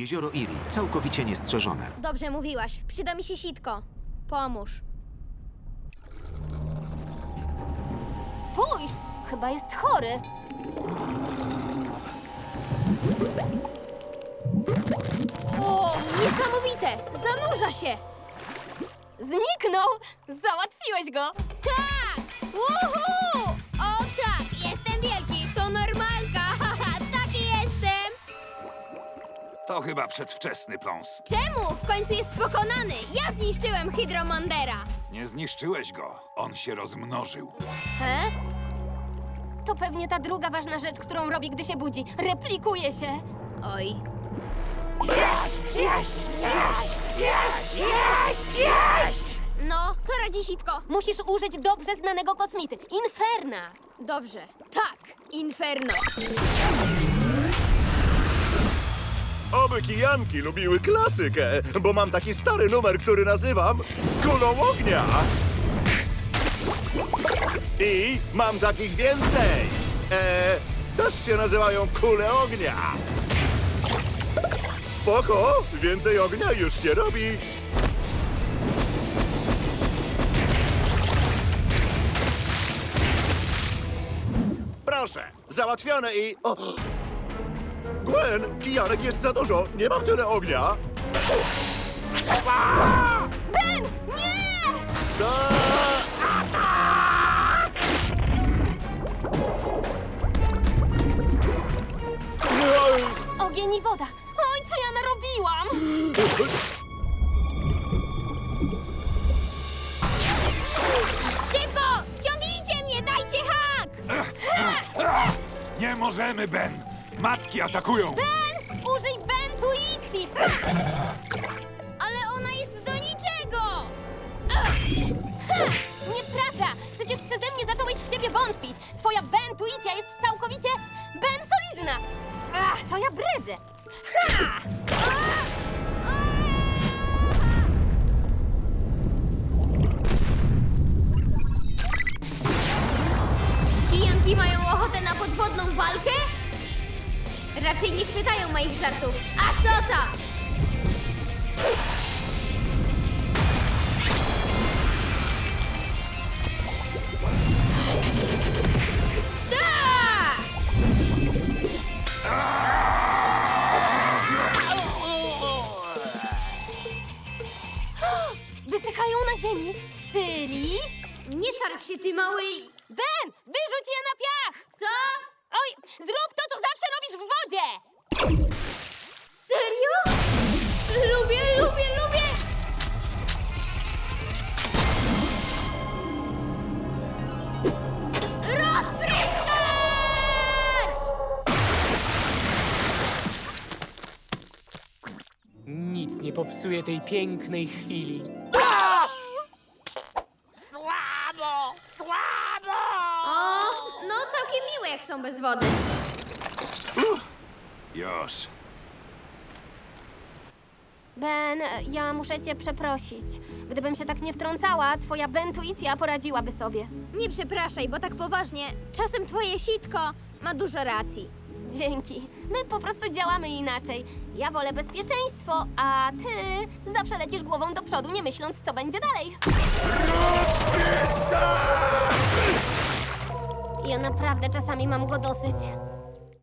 Jezioro Erie, całkowicie niestrzeżone. Dobrze mówiłaś. Przyda mi się sitko. Pomóż. Spójrz, chyba jest chory. O, niesamowite! Zanurza się! Zniknął! Załatwiłeś go! Tak! To chyba przedwczesny pląs. Czemu? W końcu jest pokonany! Ja zniszczyłem Hydromandera! Nie zniszczyłeś go. On się rozmnożył. He? To pewnie ta druga ważna rzecz, którą robi, gdy się budzi. Replikuje się. Oj. No, co radzi sitko? Musisz użyć dobrze znanego kosmity. Inferna. Dobrze. Tak, Inferno. Oby kijanki lubiły klasykę, bo mam taki stary numer, który nazywam Kulą Ognia. I mam takich więcej. E, też się nazywają Kule Ognia. Spoko, więcej ognia już nie robi. Proszę, załatwione i... O! Gwen, kijanek jest za dużo. Nie mam tyle ognia. Ben! Nie! Ogień i woda. Oj, co ja narobiłam? Szybko! Wciągnijcie mnie! Dajcie hak! Nie możemy, Ben! Macki atakują! Ben! Użyj bentuicji! Ale ona jest do niczego! Ha! Nieprawda! Przecież przeze mnie zacząłeś w siebie wątpić. Twoja bentuicja jest całkowicie ben solidna. Ach, to ja bredzę. Ha! Kijanki mają ochotę na podwodną walkę? Raczej nie chwytają moich żartów. A co to? Tak! Wysychają na ziemi. Syli? Nie szarp się, ty mały... Ben! Wyrzuć je na piach! Co? Oj, zrób to, co zawsze robisz w wodzie! Serio? Lubię, lubię, lubię! Rozpryskacz! Nic nie popsuje tej pięknej chwili. O, no całkiem miłe jak są bez wody. Już. Ben, ja muszę cię przeprosić. Gdybym się tak nie wtrącała, twoja bentuicja poradziłaby sobie. Nie przepraszaj, bo tak poważnie, czasem twoje sitko ma dużo racji. Dzięki. My po prostu działamy inaczej. Ja wolę bezpieczeństwo, a ty zawsze lecisz głową do przodu, nie myśląc, co będzie dalej. Ja naprawdę czasami mam go dosyć.